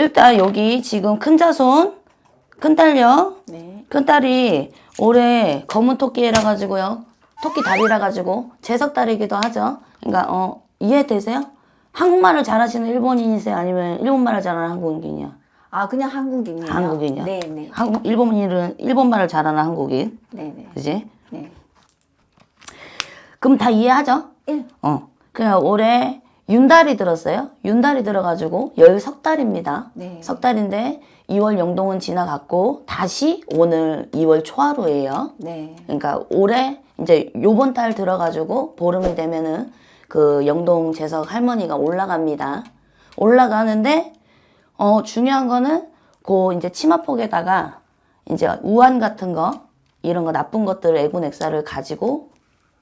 일단 여기 지금 큰 자손, 큰 딸요. 네. 큰 딸이 올해 검은 토끼라 가지고요. 토끼 다리라 가지고 제석달이기도 하죠. 그러니까 어 이해되세요? 한국말을 잘하시는 일본인이세요? 아니면 일본말을 잘하는 한국인이요? 아 그냥. 한국인이요? 네, 네, 한국 일본인은 일본말을 잘하는 한국인, 네, 네. 그지? 네. 그럼 다 이해하죠? 일. 어. 그냥 올해 윤달이 들었어요. 윤달이 들어가지고 열 석 달입니다. 네. 석 달인데 2월 영동은 지나갔고 다시 오늘 2월 초하루예요. 네. 그러니까 올해 이제 요번 달 들어가지고 보름이 되면은 그 영동 재석 할머니가 올라갑니다. 올라가는데 어 중요한 거는 그 이제 치마폭에다가 이제 우한 같은 거 이런 거 나쁜 것들 애군 액사를 가지고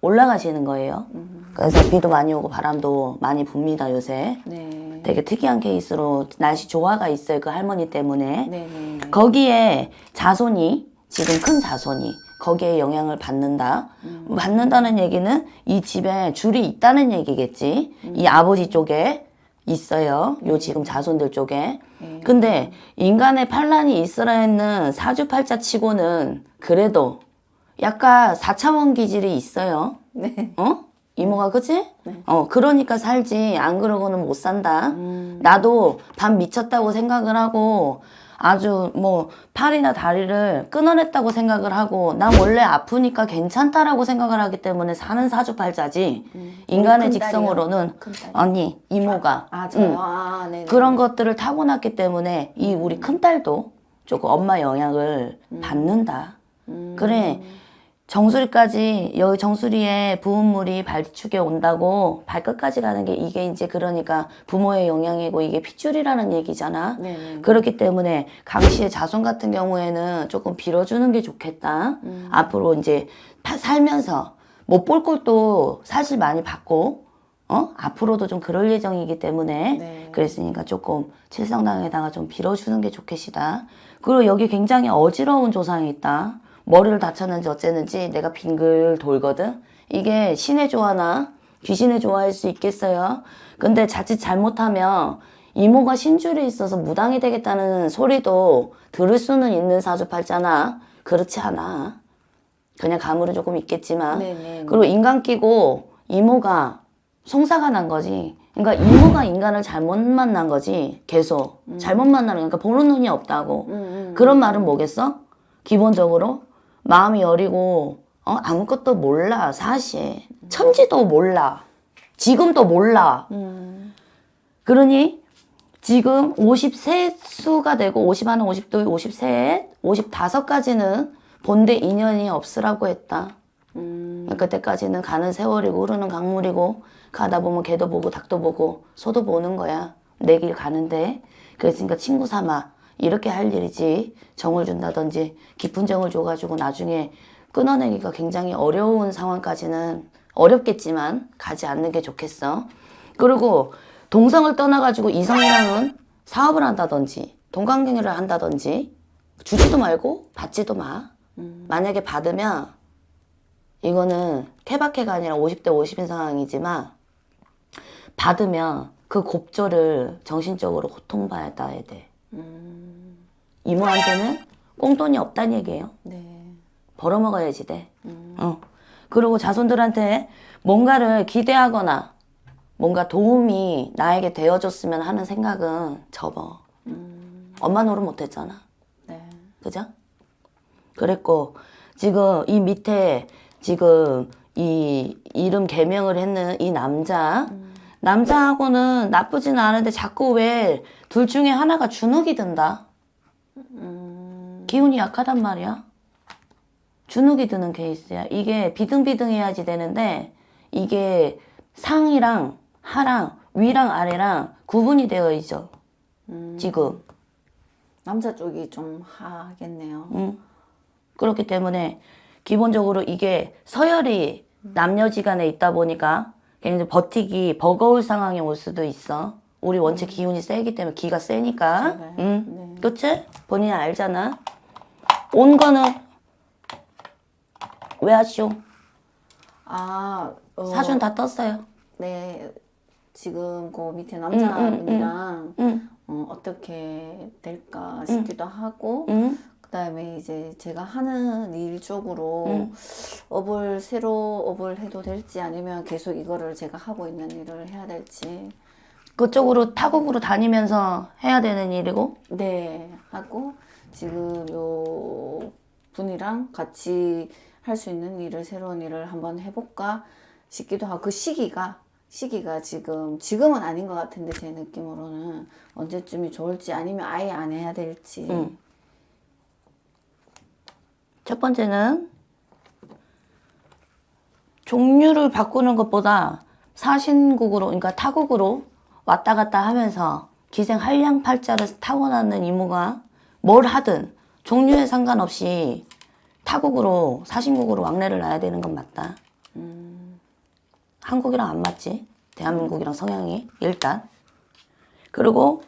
올라가시는 거예요. 그래서 비도 많이 오고 바람도 많이 붑니다 요새. 네. 되게 특이한 케이스로 날씨 조화가 있어요 그 할머니 때문에. 네, 네. 거기에 자손이 지금 큰 자손이 거기에 영향을 받는다. 받는다는 얘기는 이 집에 줄이 있다는 얘기겠지. 이 아버지 쪽에 있어요. 요 지금 자손들 쪽에. 네. 근데 인간의 반란이 있으라 했는 사주팔자 치고는 그래도 약간 사차원 기질이 있어요. 네. 어? 이모가 그지? 어 그러니까 살지 안 그러고는 못 산다. 음. 나도 반 미쳤다고 생각을 하고 아주 뭐 팔이나 다리를 끊어냈다고 생각을 하고 난 원래 아프니까 괜찮다라고 생각을 하기 때문에 사는 사주팔자지 인간의 큰 딸이요? 직성으로는 큰 딸. 아니 이모가 아. 응. 아 네. 네. 그런 것들을 타고났기 때문에 이 우리 큰 딸도 조금 엄마 영향을 받는다. 음. 그래 정수리까지 여기 정수리에 부은물이 발축에 온다고 발끝까지 가는 게 이게 이제 그러니까 부모의 영향이고 이게 핏줄이라는 얘기잖아. 네, 네. 그렇기 때문에 강씨의 자손 같은 경우에는 조금 빌어주는 게 좋겠다. 음. 앞으로 이제 파- 살면서 못 볼 것도 사실 많이 받고 어 앞으로도 좀 그럴 예정이기 때문에 네. 그랬으니까 조금 칠성당에다가 좀 빌어주는 게 좋겠시다. 그리고 여기 굉장히 어지러운 조상이 있다. 머리를 다쳤는지 어쨌는지 내가 빙글 돌거든. 이게 신의 조화나 귀신의 조화일 수 있겠어요. 근데 자칫 잘못하면 이모가 신줄이 있어서 무당이 되겠다는 소리도 들을 수는 있는 사주팔자나 그렇지 않아. 그냥 가물은 조금 있겠지만. 네, 네, 네. 그리고 인간 끼고 이모가 송사가 난 거지. 그러니까 이모가 인간을 잘못 만난 거지. 계속 잘못 만나는 거니까 보는 눈이 없다고. 음, 음. 그런 말은 뭐겠어? 기본적으로 마음이 여리고 어? 아무것도 몰라 사실 천지도 몰라 지금도 몰라 음. 그러니 지금 53수가 되고 51, 52, 53, 55까지는 본대 인연이 없으라고 했다. 음. 그때까지는 가는 세월이고 흐르는 강물이고 가다 보면 개도 보고 닭도 보고 소도 보는 거야. 내 길 가는데. 그랬으니까 친구 삼아 이렇게 할 일이지 정을 준다든지 깊은 정을 줘가지고 나중에 끊어내기가 굉장히 어려운 상황까지는 어렵겠지만 가지 않는 게 좋겠어. 그리고 동성을 떠나가지고 이성이랑은 사업을 한다든지 동관계를 한다든지 주지도 말고 받지도 마. 만약에 받으면 이거는 케바케가 아니라 50대 50인 상황이지만 받으면 그 곱절을 정신적으로 고통받아야 돼. 이모한테는 꽁돈이 없다는 얘기예요. 네. 벌어먹어야지 돼. 어. 그리고 자손들한테 뭔가를 기대하거나 뭔가 도움이 나에게 되어줬으면 하는 생각은 접어. 엄마 노릇 못했잖아. 네. 그죠? 그랬고 지금 이 밑에 지금 이 이름 개명을 했는 이 남자 남자하고는 나쁘지는 않은데 자꾸 왜 둘 중에 하나가 주눅이 든다. 기운이 약하단 말이야. 주눅이 드는 케이스야. 이게 비등비등해야지 되는데 이게 상이랑 하랑 위랑 아래랑 구분이 되어 있죠. 지금. 남자 쪽이 좀 하겠네요. 음. 그렇기 때문에 기본적으로 이게 서열이 남녀지간에 있다 보니까 굉장히 버티기 버거울 상황이 올 수도 있어. 우리 원체 기운이 세기 때문에 기가 세니까. 제가요? 응. 네. 그치? 본인이 알잖아. 온 거는 왜 하쇼? 아 어, 사준 다 떴어요. 네. 지금 그 밑에 남자분이랑 응. 어, 어떻게 될까 싶기도 하고 응? 그다음에 이제 제가 하는 일 쪽으로 음. 업을 새로 업을 해도 될지 아니면 계속 이거를 제가 하고 있는 일을 해야 될지 그쪽으로 타국으로 다니면서 해야 되는 일이고 네 하고 지금 요 분이랑 같이 할 수 있는 일을 새로운 일을 한번 해볼까 싶기도 하고 그 시기가 시기가 지금 지금은 아닌 것 같은데 제 느낌으로는 언제쯤이 좋을지 아니면 아예 안 해야 될지 응. 첫 번째는 종류를 바꾸는 것보다 사신국으로, 그러니까 타국으로 왔다 갔다 하면서 기생 한량 팔자를 타고나는 이모가 뭘 하든 종류에 상관없이 타국으로, 사신국으로 왕래를 놔야 되는 건 맞다. 한국이랑 안 맞지? 대한민국이랑 성향이 일단. 그리고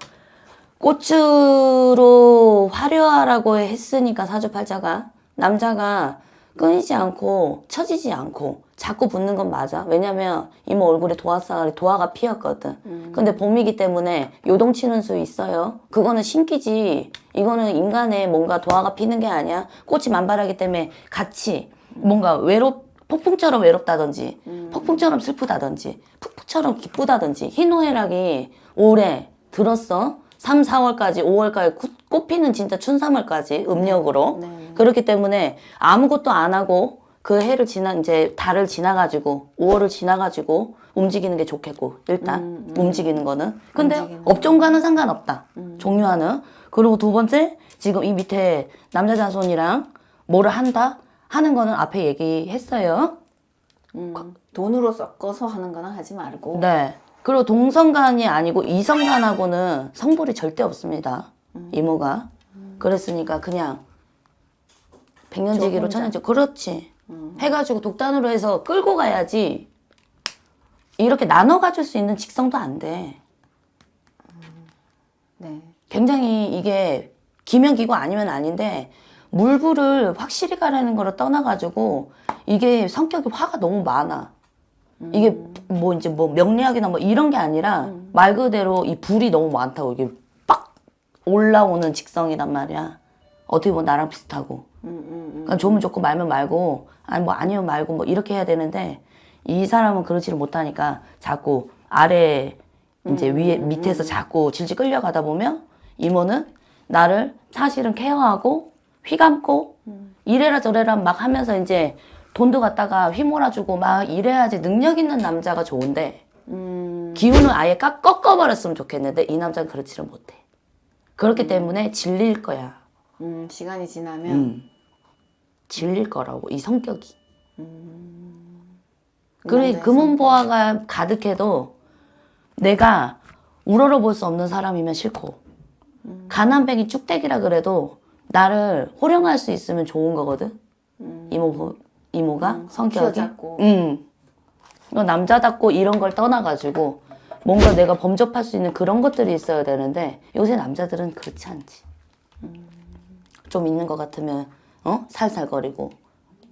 꽃으로 화려하라고 했으니까 사주팔자가 남자가 끊이지 않고 처지지 않고 자꾸 붙는 건 맞아. 왜냐면 이모 얼굴에 도화살이 도화가 피었거든. 근데 봄이기 때문에 요동치는 수 있어요. 그거는 신기지. 이거는 인간의 뭔가 도화가 피는 게 아니야. 꽃이 만발하기 때문에 같이 뭔가 외롭 폭풍처럼 외롭다든지 폭풍처럼 슬프다든지 푹푹처럼 기쁘다든지 희노애락이 오래 들었어 3, 4월까지 5월까지 꽃 피는 진짜 춘삼월까지 음력으로. 네. 그렇기 때문에 아무것도 안 하고 그 해를 지나 이제 달을 지나가지고 5월을 지나가지고 움직이는 게 좋겠고 일단 움직이는 거는. 근데 움직이는 업종과는 상관없다. 종류와는. 그리고 두 번째 지금 이 밑에 남자 자손이랑 뭐를 한다? 하는 거는 앞에 얘기했어요. 음, 돈으로 섞어서 하는 거는 하지 말고. 네 그리고 동성간이 아니고 이성간하고는 성불이 절대 없습니다. 이모가. 그랬으니까 그냥 백년지기로. 천년지. 그렇지. 해가지고 독단으로 해서 끌고 가야지. 이렇게 나눠 가질 수 있는 직성도 안 돼. 네. 굉장히 이게 기면 기고 아니면 아닌데 물불을 확실히 가라는 거를 떠나가지고 이게 성격이 화가 너무 많아. 이게 뭐 이제 뭐 명리학이나 뭐 이런 게 아니라 말 그대로 이 불이 너무 많다고 이게 빡 올라오는 직성이란 말이야. 어떻게 보면 나랑 비슷하고. 음, 음, 음. 그러니까 좋으면 좋고 말면 말고 아니 뭐 아니면 말고 뭐 이렇게 해야 되는데 이 사람은 그러지를 못하니까 자꾸 아래 이제 위에 밑에서 자꾸 질질 끌려가다 보면 이모는 나를 사실은 케어하고 휘감고 이래라 저래라 막 하면서 이제 돈도 갖다가 휘몰아주고 막 이래야지 능력 있는 남자가 좋은데 음, 기운을 아예 깎, 꺾어버렸으면 좋겠는데 이 남자는 그렇지를 못해. 그렇기 때문에 질릴 거야. 음, 시간이 지나면 음. 질릴 거라고 이 성격이. 그 그래 금은보화가 가득해도 내가 우러러 볼 수 없는 사람이면 싫고 가난뱅이 쭉대기라 그래도 나를 호령할 수 있으면 좋은 거거든. 이모 보- 이모가 성격이. 키워잡고. 음. 남자답고 이런 걸 떠나가지고 뭔가 내가 범접할 수 있는 그런 것들이 있어야 되는데 요새 남자들은 그렇지 않지. 좀 있는 것 같으면 어 살살거리고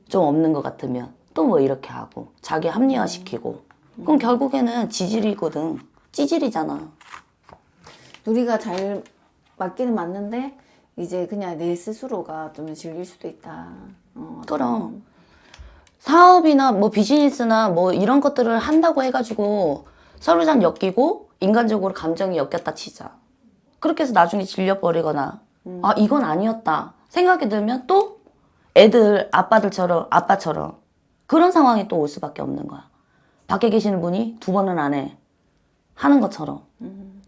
좀 없는 것 같으면 또 뭐 이렇게 하고 자기 합리화시키고 그럼 결국에는 지질이거든 찌질이잖아 우리가 잘 맞기는 맞는데 이제 그냥 내 스스로가 좀 즐길 수도 있다. 어, 그럼 사업이나 뭐 비즈니스나 뭐 이런 것들을 한다고 해가지고 서로잘 엮이고 인간적으로 감정이 엮였다 치자. 그렇게 해서 나중에 질려버리거나 아 이건 아니었다. 생각이 들면 또 애들 아빠들처럼 아빠처럼 그런 상황이 또 올 수밖에 없는 거야. 밖에 계시는 분이 두 번은 안 해. 하는 것처럼.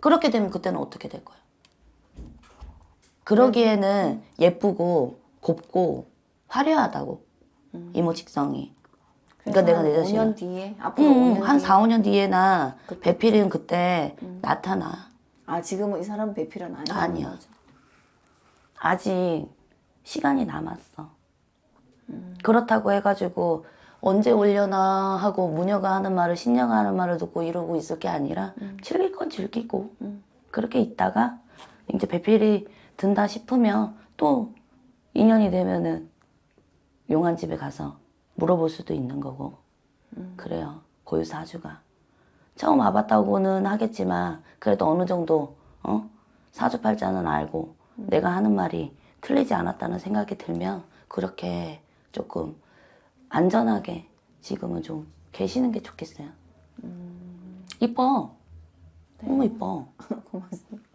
그렇게 되면 그때는 어떻게 될 거야? 그러기에는 예쁘고 곱고 화려하다고 이모 직성이. 그러니까 내가 내 자신 5년 뒤에 앞으로 음, 5년 한 뒤에. 4, 5년 뒤에나 배필은 그때 나타나. 아 지금은 이 사람 배필은 아니야. 아니야. 아직 시간이 남았어. 그렇다고 해가지고 언제 올려나 하고 무녀가 하는 말을 신녀가 하는 말을 듣고 이러고 있을 게 아니라 즐길 건 즐기고 그렇게 있다가 이제 배필이 든다 싶으면 또 인연이 되면은 용한 집에 가서 물어볼 수도 있는 거고 그래요 고유 사주가 처음 와봤다고는 하겠지만 그래도 어느 정도 어 사주팔자는 알고 내가 하는 말이 틀리지 않았다는 생각이 들면 그렇게 조금 안전하게 지금은 좀 계시는 게 좋겠어요. 이뻐. 너무 이뻐. 고맙습니다.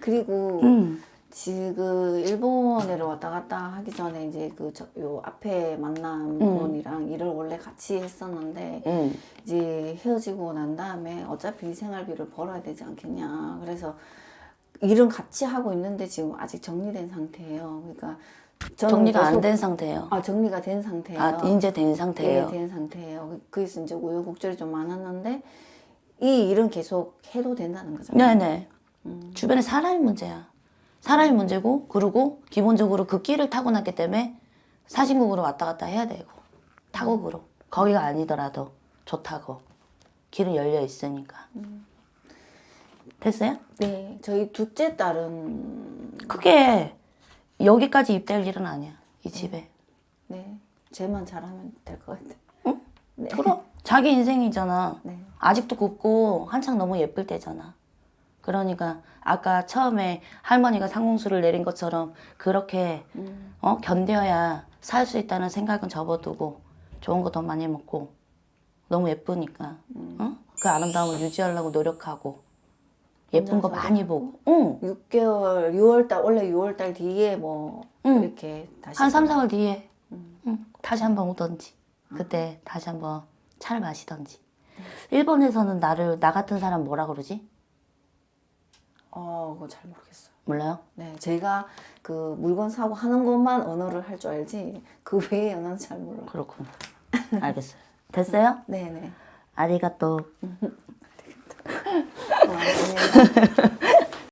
그리고 응. 지금 일본에를 왔다 갔다 하기 전에 이제 그 요 앞에 만난 분이랑 일을 원래 같이 했었는데 응. 이제 헤어지고 난 다음에 어차피 생활비를 벌어야 되지 않겠냐. 그래서 일은 같이 하고 있는데 지금 아직 정리된 상태예요. 그러니까 저는 정리가 안 계속- 된 상태예요. 아 정리가 된 상태예요. 아, 이제 된 상태예요. 네, 된 상태예요. 그래서 이제 우여곡절이 좀 많았는데 이 일은 계속 해도 된다는 거잖아요. 네네. 주변에 사람이 문제야. 사람이 문제고, 그리고 기본적으로 그 끼를 타고났기 때문에 사진국으로 왔다 갔다 해야 되고, 타국으로. 거기가 아니더라도 좋다고. 길은 열려 있으니까. 됐어요? 네, 저희 둘째 딸은 그게 여기까지 입될 일은 아니야. 이 집에. 네 쟤만 잘하면 될 것 같아요. 네. 그럼 자기 인생이잖아. 네. 아직도 굽고 한창 너무 예쁠 때잖아. 그러니까 아까 처음에 할머니가 상공수를 내린 것처럼 그렇게 음. 어, 견뎌야 살 수 있다는 생각은 접어두고 좋은 거 더 많이 먹고 너무 예쁘니까 어? 그 아름다움을 유지하려고 노력하고 예쁜 거 많이 보고 응. 6개월, 6월달 원래 6월달 뒤에 뭐 응. 이렇게 다시 한 3, 4월 뒤에 응. 다시 한번 오던지 그때 다시 한번 차를 마시던지 일본에서는 나를 나 같은 사람 뭐라 그러지? 어, 그거 잘 모르겠어요. 몰라요? 네, 제가 그 물건 사고 하는 것만 언어를 할 줄 알지 그 외의 언어는 잘 몰라요. 그렇구나 알겠어요 됐어요? 네, 네. 아리가또 고맙습니다.